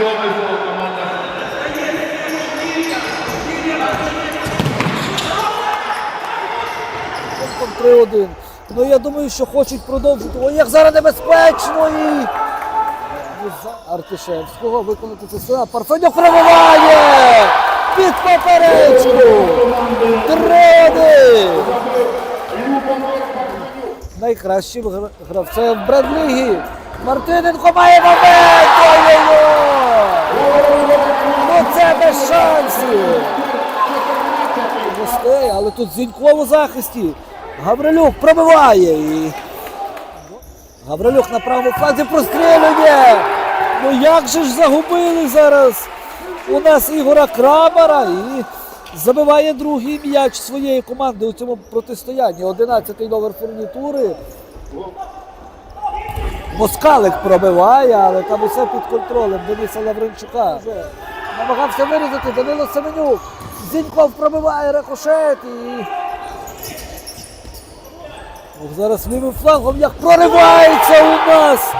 Сьомий гол команда. Там 3-1. Ну я думаю, що хочуть продовжити. Ой, як зараз небезпечно і. Артишевського виконати це сила. Парфенюк пробиває! Під поперечку! 3-1! Найкращим гра- гравцем Бредліги. Мартиненко має момент! Ой-ой-ой! Ну це без шансів! Гостей, але тут Зінько у захисті. Гаврилюк пробиває. І... Гаврилюк на правому фланзі прострілює. Ну як же ж загубили зараз у нас Ігора Крамара і забиває другий м'яч своєї команди у цьому протистоянні. 11-й номер фурнітури. Москалик пробиває, але там усе під контролем Дениса Лавренчука. Намагався вирізати Данило Семенюк. Зіньков пробиває рикошет і. Ох, зараз лівим флангом як проривається у нас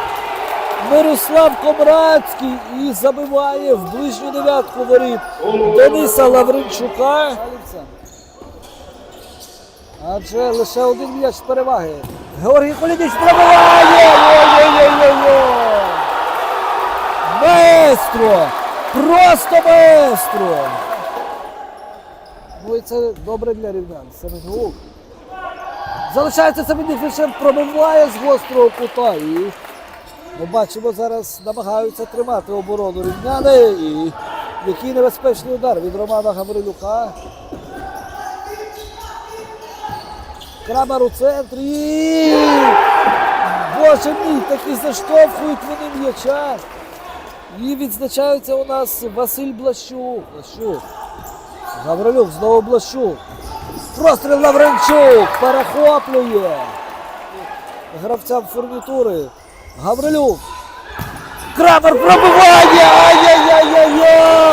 Мирослав Комрадський і забиває в ближню дев'ятку воріт Дениса Лавренчука. Адже лише один м'яч переваги. Георгій Колідіч пробиває! Маестро! Просто маестро! Ну і це добре для рівнян. Семенюк. Залишається Семенюк, лише пробиває з гострого кута. І ми бачимо зараз намагаються тримати оборону рівняни. І який небезпечний удар від Романа Гаврилюка. Крамер у центрі. Боже мій, таки заштовхують вони м'яча. І відзначаються у нас Василь Блащук. Блащук. Гаврилюк знову Блащук. Простріл Лавренчук перехоплює. Гравцям фурнітури. Гаврилюк. Крамер пробиває! Ай-яй-яй-яй-яй!